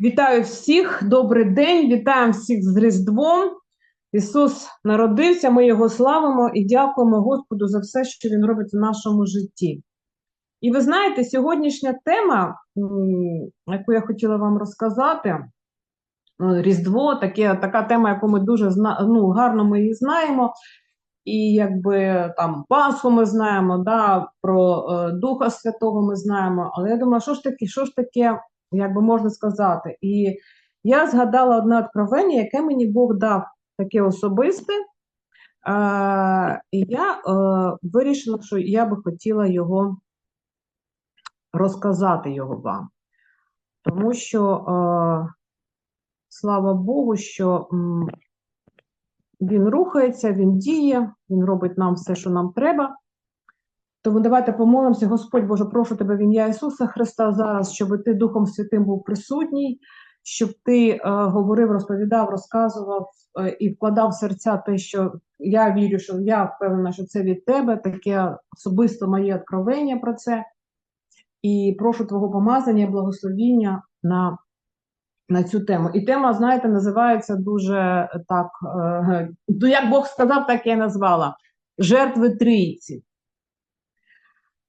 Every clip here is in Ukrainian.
Вітаю всіх, добрий день, вітаємо всіх з Різдвом. Ісус народився, ми Його славимо і дякуємо Господу за все, що Він робить у нашому житті. І ви знаєте, сьогоднішня тема, яку я хотіла вам розказати, ну, Різдво, таке, така тема, яку ми дуже ну, гарно ми її знаємо. І якби там Пасху ми знаємо, да, про е, Духа Святого ми знаємо. Але я думаю, що ж таке, що ж таке, як би можна сказати. І я згадала одне откровення, яке мені Бог дав таке особисте. Е, і я е, вирішила, що я би хотіла його розказати його вам. Тому що, е, слава Богу, що він рухається, він діє, він робить нам все, що нам треба. Тому давайте помолимося, Господь Боже, прошу тебе в ім'я Ісуса Христа зараз, щоб ти Духом Святим був присутній, щоб ти е, говорив, розповідав, розказував е, і вкладав в серця те, що я вірю, що я впевнена, що це від тебе, таке особисто моє откровення про це. І прошу Твого помазання, благословіння на, на цю тему. І тема, знаєте, називається дуже так, е, ну, як Бог сказав, так я назвала жертви трійці.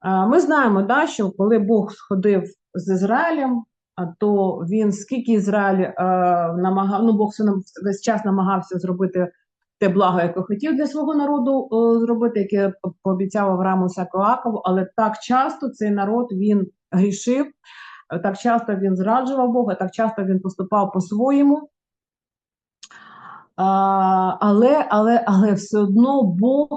Е, Ми знаємо, да, що коли Бог сходив з Ізраїлем, то він скільки Ізраїль е, намагав, ну Бог весь час намагався зробити те благо, яке хотів для свого народу е, зробити, яке пообіцяв Аврааму Ісаку Акову, але так часто цей народ він грішив, так часто він зраджував Бога, так часто він поступав по-своєму. Але, але, але все одно Бог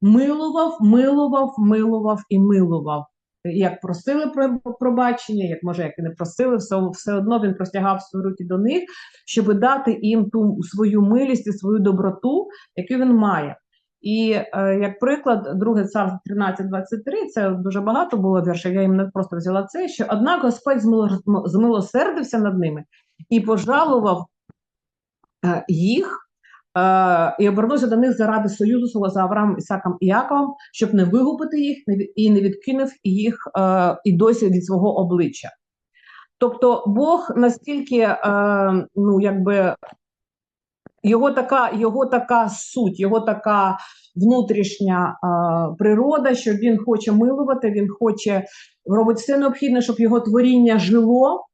милував, милував, милував і милував. Як просили про пробачення, як може, як і не просили, все, все одно він простягав свої руки до них, щоб дати їм ту свою милість і свою доброту, яку він має. І е, як приклад, друге царство 13.23, це дуже багато було віршів, я їм не просто взяла це, що однак Господь змило- змилосердився над ними і пожалував е, їх е, і обернувся до них заради союзу свого з Авраамом, Ісаком і Яковом, щоб не вигубити їх і не відкинув їх і досі від свого обличчя. Тобто Бог настільки, ну якби його така, його така суть, його така внутрішня е, природа, що він хоче милувати, він хоче робить все необхідне, щоб його творіння жило,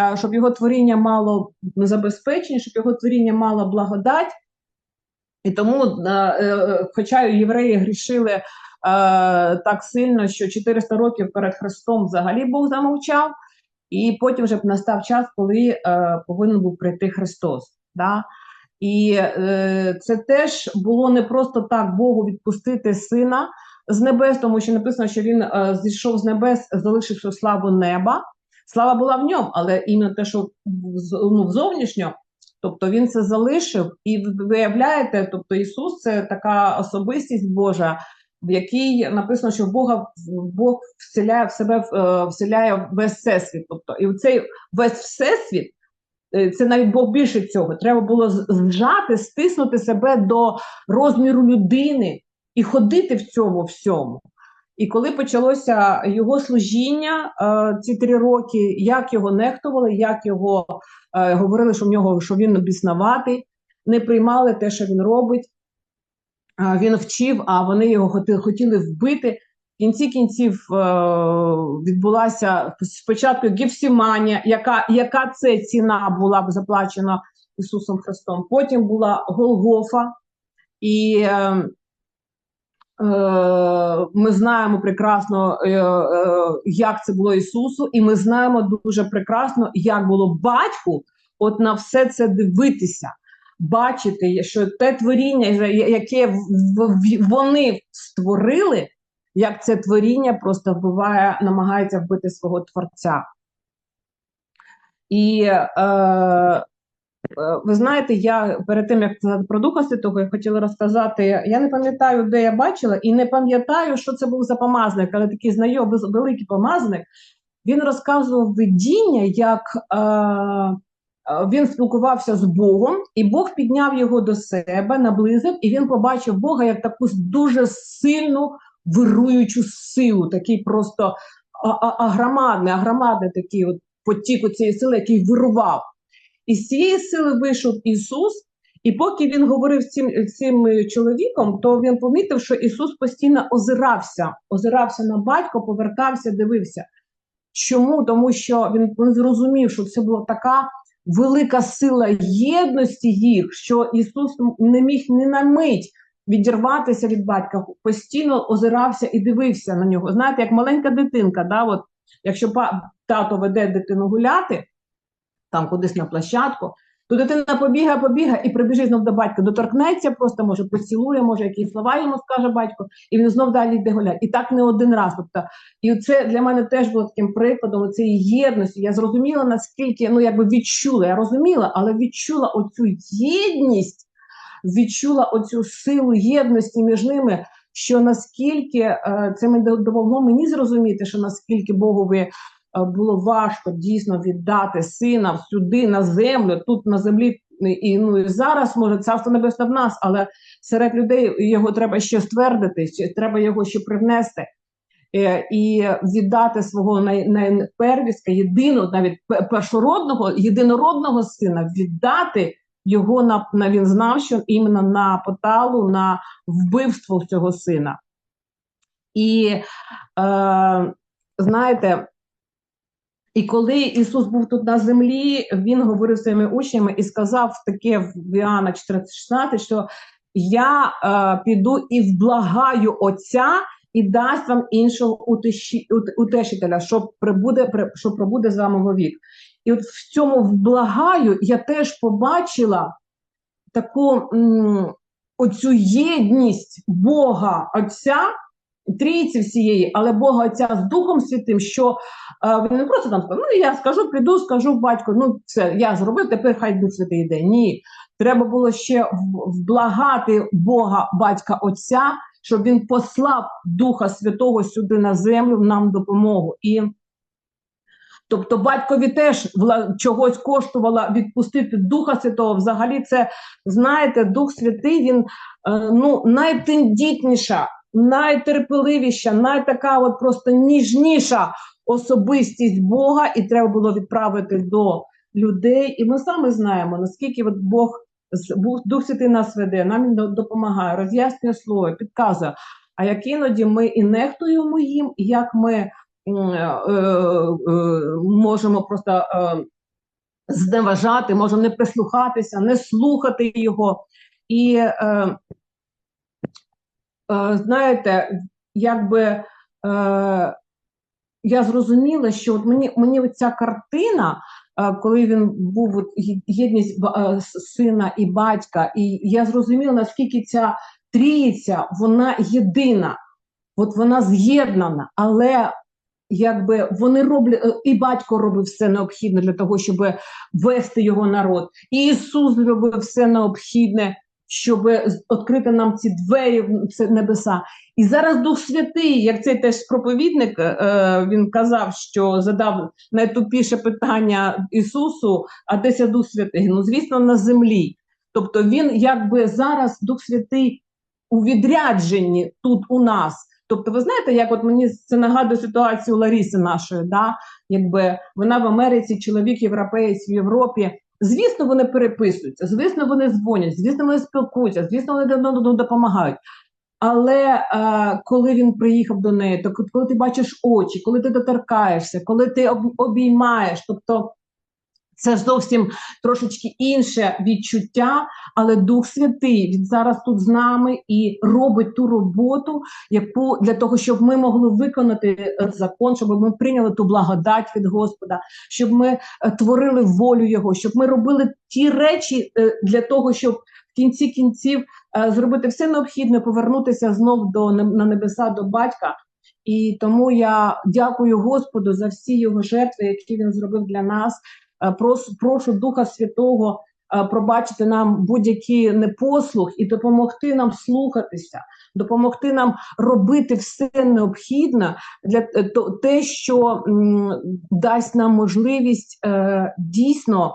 е, щоб його творіння мало забезпечення, щоб його творіння мало благодать. І тому, е, е, хоча євреї грішили е, так сильно, що 400 років перед Христом взагалі Бог замовчав, і потім вже настав час, коли е, повинен був прийти Христос. Да? І е, це теж було не просто так Богу відпустити сина з небес, тому що написано, що він е, зійшов з небес, залишивши славу неба. Слава була в ньому, але іменно те, що ну, зовнішньо, тобто він це залишив, і ви виявляєте, тобто Ісус це така особистість Божа, в якій написано, що Бога Бог вселяє в себе е, вселяє весь всесвіт. Тобто, і в цей весь всесвіт це навіть Бог більше цього. Треба було зжати, стиснути себе до розміру людини і ходити в цьому всьому. І коли почалося його служіння, е, ці три роки, як його нехтували, як його е, говорили, що в нього що він біснуватий, не приймали те, що він робить. Е, він вчив, а вони його хотіли вбити. Кінці кінців е, відбулася спочатку Гефсіманія, яка, яка це ціна була б заплачена Ісусом Христом. Потім була Голгофа, і е, е, ми знаємо прекрасно, як це було Ісусу, і ми знаємо дуже прекрасно, як було батьку от на все це дивитися, бачити, що те творіння, яке вони створили, як це творіння просто вбиває, намагається вбити свого творця. І е, е, ви знаєте, я перед тим як сказати про Духа Святого, я хотіла розказати. Я не пам'ятаю, де я бачила, і не пам'ятаю, що це був за помазник, але такий знайомий великий помазник. Він розказував видіння, як е, е, він спілкувався з Богом, і Бог підняв його до себе, наблизив, і він побачив Бога як таку дуже сильну вируючу силу, такий просто агромадний, агромадний такий от потік цієї сили, який вирував. І з цієї сили вийшов Ісус, і поки він говорив з цим, цим чоловіком, то він помітив, що Ісус постійно озирався, озирався на батька, повертався, дивився. Чому? Тому що він, він зрозумів, що це була така велика сила єдності їх, що Ісус не міг ні на мить відірватися від батька, постійно озирався і дивився на нього. Знаєте, як маленька дитинка, да, от, якщо тато веде дитину гуляти, там кудись на площадку, то дитина побігає, побігає і прибіжить знов до батька, доторкнеться, просто може поцілує, може якісь слова йому скаже батько, і він знов далі йде гуляти. І так не один раз. Тобто, і це для мене теж було таким прикладом цієї єдності. Я зрозуміла, наскільки ну якби відчула. Я розуміла, але відчула оцю єдність, відчула оцю силу єдності між ними. Що наскільки е, це мені допомогло мені зрозуміти, що наскільки Богові Е, було важко дійсно віддати сина сюди на землю, тут на землі. І ну і зараз може царство небесне в нас, але серед людей його треба ще ствердити, ще треба його ще привнести е, і віддати свого най, найпервіска, єдиного, навіть першородного, єдинородного сина, віддати його на на він знав, що іменно на поталу, на вбивство цього сина. І е, знаєте, і коли Ісус був тут на землі, Він говорив своїми учнями і сказав таке в Іоанна 14,16, що я е, піду і вблагаю Отця і дасть вам іншого утешителя, що прибуде, що пробуде з вами вовік. І от в цьому вблагаю я теж побачила таку оцю єдність Бога Отця трійці всієї, але Бога Отця з Духом Святим, що е, він не просто там сказав, ну я скажу, піду, скажу батьку, ну все, я зробив, тепер хай Дух Святий йде. Ні. Треба було ще вблагати Бога, батька Отця, щоб він послав Духа Святого сюди на землю нам допомогу. І Тобто батькові теж чогось коштувало відпустити Духа Святого. Взагалі, це знаєте, Дух Святий він е, ну найтендітніша найтерпеливіша, найтака от просто ніжніша особистість Бога, і треба було відправити до людей. І ми саме знаємо, наскільки от Бог Дух Святий нас веде, нам допомагає, роз'яснює слово, підказує. А як іноді ми і нехтуємо їм, як ми можемо просто е, зневажати, можемо не прислухатися, не слухати його. І е, Е, знаєте, якби е, я зрозуміла, що от мені мені ця картина, е, коли він був от, єдність сина і батька, і я зрозуміла, наскільки ця трійця, вона єдина, от вона з'єднана, але якби вони роблять, і батько робив все необхідне для того, щоб вести його народ, і Ісус робив все необхідне щоб відкрити нам ці двері це небеса. І зараз Дух Святий, як цей теж проповідник, е, він казав, що задав найтупіше питання Ісусу, а десь Дух Святий? Ну, звісно, на землі. Тобто він якби зараз Дух Святий у відрядженні тут у нас. Тобто, ви знаєте, як от мені це нагадує ситуацію Ларіси нашої, да? якби вона в Америці, чоловік європеєць в Європі, Звісно, вони переписуються, звісно, вони дзвонять, звісно, вони спілкуються, звісно, вони одному допомагають. Але е, коли він приїхав до неї, то коли ти бачиш очі, коли ти доторкаєшся, коли ти обіймаєш, тобто це зовсім трошечки інше відчуття, але Дух Святий він зараз тут з нами і робить ту роботу, яку для того, щоб ми могли виконати е, закон, щоб ми прийняли ту благодать від Господа, щоб ми е, творили волю Його, щоб ми робили ті речі е, для того, щоб в кінці кінців зробити все необхідне, повернутися знов до на небеса до батька. І тому я дякую Господу за всі його жертви, які він зробив для нас. Е, прошу Духа Святого е, пробачити нам будь-які непослух і допомогти нам слухатися, допомогти нам робити все необхідне для е, те, що дасть нам можливість дійсно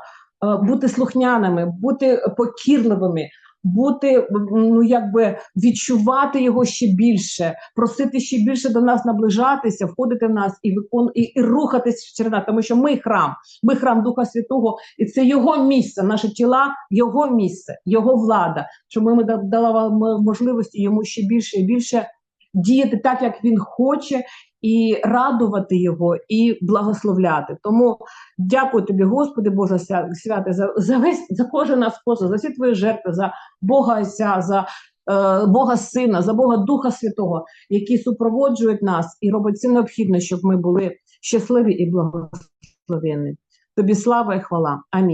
бути слухняними, бути покірливими. Бути, ну якби відчувати його ще більше, просити ще більше до нас наближатися, входити в нас і викон і, і рухатись через нас, тому що ми храм, ми храм Духа Святого, і це його місце, наші тіла, його місце, його влада. Що ми да- дала можливості йому ще більше і більше діяти так, як він хоче, і радувати його, і благословляти. Тому дякую тобі, Господи, Боже святе, за, за весь за кожен наш спосіб, за всі твої жертви, за Бога Отця, за е, Бога Сина, за Бога Духа Святого, які супроводжують нас і роблять все необхідне, щоб ми були щасливі і благословенні. Тобі слава і хвала. Амінь.